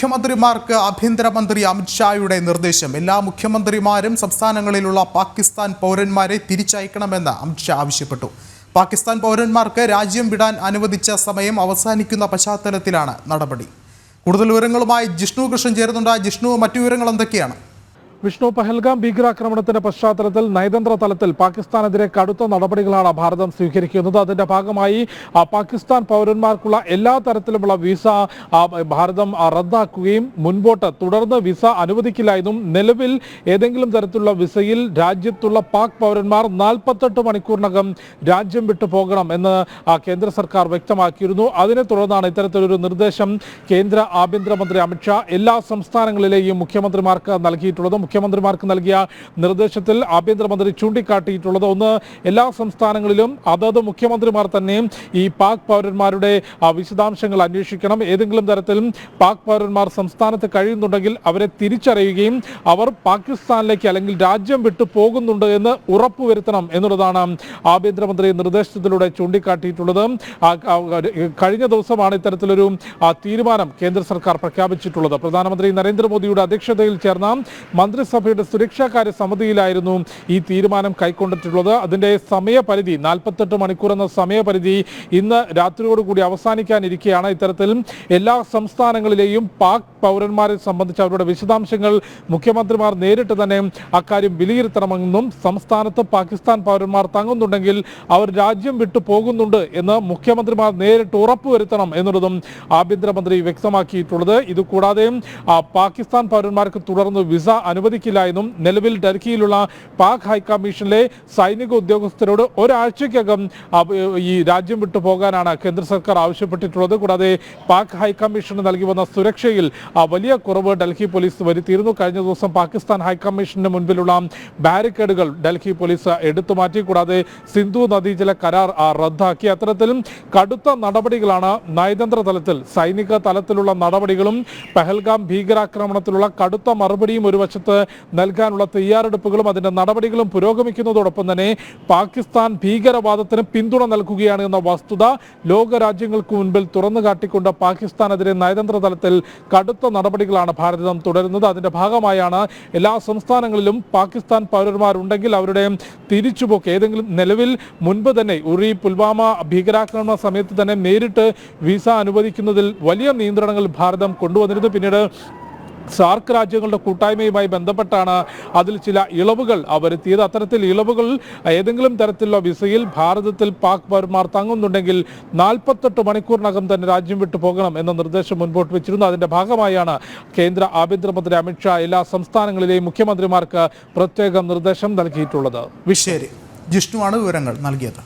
മുഖ്യമന്ത്രിമാർക്ക് ആഭ്യന്തരമന്ത്രി അമിത്ഷായുടെ നിർദ്ദേശം. എല്ലാ മുഖ്യമന്ത്രിമാരും സംസ്ഥാനങ്ങളിലുള്ള പാകിസ്ഥാൻ പൗരന്മാരെ തിരിച്ചയക്കണമെന്ന് അമിത്ഷാ ആവശ്യപ്പെട്ടു. പാകിസ്ഥാൻ പൗരന്മാർക്ക് രാജ്യം വിടാൻ അനുവദിച്ച സമയം അവസാനിക്കുന്ന പശ്ചാത്തലത്തിലാണ് നടപടി. കൂടുതൽ വിവരങ്ങളുമായി ജിഷ്ണു കൃഷ്ണൻ ചേരുന്നുണ്ട്. ജിഷ്ണു മറ്റു വിവരങ്ങൾ എന്തൊക്കെയാണ്? വിഷ്ണു പഹൽഗാം ഭീകരാക്രമണത്തിന്റെ പശ്ചാത്തലത്തിൽ നയതന്ത്ര തലത്തിൽ പാകിസ്ഥാനെതിരെ കടുത്ത നടപടികളാണ് ഭാരതം സ്വീകരിക്കുന്നത്. അതിന്റെ ഭാഗമായി പാകിസ്ഥാൻ പൗരന്മാർക്കുള്ള എല്ലാ തരത്തിലുമുള്ള വിസ ഭാരതം റദ്ദാക്കുകയും മുൻപോട്ട് തുടർന്ന് വിസ അനുവദിക്കില്ല എന്നും നിലവിൽ ഏതെങ്കിലും തരത്തിലുള്ള വിസയിൽ രാജ്യത്തുള്ള പാക് പൗരന്മാർ നാൽപ്പത്തെട്ട് മണിക്കൂറിനകം രാജ്യം വിട്ടു പോകണം എന്ന് കേന്ദ്ര സർക്കാർ വ്യക്തമാക്കിയിരുന്നു. അതിനെ തുടർന്നാണ് ഇത്തരത്തിലൊരു നിർദ്ദേശം കേന്ദ്ര ആഭ്യന്തരമന്ത്രി അമിത്ഷാ എല്ലാ സംസ്ഥാനങ്ങളിലെയും മുഖ്യമന്ത്രിമാർക്ക് നൽകിയിട്ടുള്ളത് മുഖ്യമന്ത്രിമാർക്ക് നൽകിയ നിർദ്ദേശത്തിൽ ആഭ്യന്തരമന്ത്രി ചൂണ്ടിക്കാട്ടിയിട്ടുള്ളത് ഒന്ന് എല്ലാ സംസ്ഥാനങ്ങളിലും അതത് മുഖ്യമന്ത്രിമാർ തന്നെ ഈ പാക് പൗരന്മാരുടെ വിശദാംശങ്ങൾ അന്വേഷിക്കണം. ഏതെങ്കിലും തരത്തിലും പാക് പൗരന്മാർ സംസ്ഥാനത്ത് കഴിയുന്നുണ്ടെങ്കിൽ അവരെ തിരിച്ചറിയുകയും അവർ പാകിസ്ഥാനിലേക്ക് അല്ലെങ്കിൽ രാജ്യം വിട്ടു പോകുന്നുണ്ട് എന്ന് ഉറപ്പുവരുത്തണം എന്നുള്ളതാണ് ആഭ്യന്തരമന്ത്രി നിർദ്ദേശത്തിലൂടെ ചൂണ്ടിക്കാട്ടിയിട്ടുള്ളത്. കഴിഞ്ഞ ദിവസമാണ് ഇത്തരത്തിലൊരു തീരുമാനം കേന്ദ്ര സർക്കാർ പ്രഖ്യാപിച്ചിട്ടുള്ളത്. പ്രധാനമന്ത്രി നരേന്ദ്രമോദിയുടെ അധ്യക്ഷതയിൽ ചേർന്ന മന്ത്രിസഭയുടെ സുരക്ഷാകാര്യ സമിതിയിലായിരുന്നു ഈ തീരുമാനം കൈക്കൊണ്ടിട്ടുള്ളത്. അതിന്റെ സമയപരിധി നാൽപ്പത്തെട്ട് മണിക്കൂർ എന്ന സമയപരിധി ഇന്ന് രാത്രിയോടുകൂടി അവസാനിക്കാനിരിക്കെയാണ്. ഇത്തരത്തിൽ എല്ലാ സംസ്ഥാനങ്ങളിലെയും പാക് പൗരന്മാരെ സംബന്ധിച്ച് അവരുടെ വിശദാംശങ്ങൾ മുഖ്യമന്ത്രിമാർ നേരിട്ട് തന്നെ അക്കാര്യം വിലയിരുത്തണമെന്നും സംസ്ഥാനത്ത് പാകിസ്ഥാൻ പൗരന്മാർ തങ്ങുന്നുണ്ടെങ്കിൽ അവർ രാജ്യം വിട്ടു പോകുന്നുണ്ട് എന്ന് മുഖ്യമന്ത്രിമാർ നേരിട്ട് ഉറപ്പുവരുത്തണം എന്നുള്ളതും ആഭ്യന്തരമന്ത്രി വ്യക്തമാക്കിയിട്ടുള്ളത്. ഇതുകൂടാതെ പാകിസ്ഥാൻ പൗരന്മാർക്ക് തുടർന്ന് വിസ അനുവദിക്കില്ല എന്നും നിലവിൽ ഡൽഹിയിലുള്ള പാക് ഹൈക്കമ്മീഷനിലെ സൈനിക ഉദ്യോഗസ്ഥരോട് ഒരാഴ്ചയ്ക്കകം ഈ രാജ്യം വിട്ടു പോകാനാണ് കേന്ദ്ര സർക്കാർ ആവശ്യപ്പെട്ടിട്ടുള്ളത്. കൂടാതെ പാക് ഹൈക്കമ്മീഷന് നൽകി വന്ന സുരക്ഷയിൽ വലിയ കുറവ് ഡൽഹി പോലീസ് വരുത്തിയിരുന്നു. കഴിഞ്ഞ ദിവസം പാകിസ്ഥാൻ ഹൈക്കമ്മീഷന് മുൻപിലുള്ള ബാരിക്കേഡുകൾ ഡൽഹി പോലീസ് എടുത്തു മാറ്റി. കൂടാതെ സിന്ധു നദീജല കരാർ റദ്ദാക്കി. അത്തരത്തിലും കടുത്ത നടപടികളാണ് നയതന്ത്ര തലത്തിൽ സൈനിക തലത്തിലുള്ള നടപടികളും പെഹൽഗാം ഭീകരാക്രമണത്തിലുള്ള കടുത്ത മറുപടിയും ഒരു വശത്ത് നൽകാനുള്ള തയ്യാറെടുപ്പുകളും അതിന്റെ നടപടികളും പുരോഗമിക്കുന്നതോടൊപ്പം തന്നെ പാകിസ്ഥാൻ ഭീകരവാദത്തിന് പിന്തുണ നൽകുകയാണ് എന്ന വസ്തുത ലോകരാജ്യങ്ങൾക്ക് മുൻപിൽ തുറന്നു കാട്ടിക്കൊണ്ട് പാകിസ്ഥാനെതിരെ നയതന്ത്ര തലത്തിൽ കടുത്ത നടപടികളാണ് ഭാരതം തുടരുന്നത്. അതിന്റെ ഭാഗമായാണ് എല്ലാ സംസ്ഥാനങ്ങളിലും പാകിസ്ഥാൻ പൗരന്മാരുണ്ടെങ്കിൽ അവരുടെ തിരിച്ചുപോക്ക് ഏതെങ്കിലും നിലവിൽ മുൻപ് തന്നെ ഉറി പുൽവാമ ഭീകരാക്രമണ സമയത്ത് തന്നെ നേരിട്ട് വിസ അനുവദിക്കുന്നതിൽ വലിയ നിയന്ത്രണങ്ങൾ ഭാരതം കൊണ്ടുവന്നിരുന്നു. പിന്നീട് സാർക്ക് രാജ്യങ്ങളുടെ കൂട്ടായ്മയുമായി ബന്ധപ്പെട്ടാണ് അതിൽ ചില ഇളവുകൾ വരുത്തിയത് അത്തരത്തിൽ ഇളവുകൾ ഏതെങ്കിലും തരത്തിലുള്ള വിസയിൽ ഭാരതത്തിൽ പാക് പൗരന്മാർ തങ്ങുന്നുണ്ടെങ്കിൽ നാൽപ്പത്തെട്ട് മണിക്കൂറിനകം തന്നെ രാജ്യം വിട്ടു പോകണം എന്ന നിർദ്ദേശം മുൻപോട്ട് വെച്ചിരുന്നു. അതിന്റെ ഭാഗമായാണ് കേന്ദ്ര ആഭ്യന്തരമന്ത്രി അമിത്ഷാ എല്ലാ സംസ്ഥാനങ്ങളിലെയും മുഖ്യമന്ത്രിമാർക്ക് പ്രത്യേകം നിർദ്ദേശം നൽകിയിട്ടുള്ളത്. വിശേരി ജിഷ്ണുവാണ് വിവരങ്ങൾ നൽകിയത്.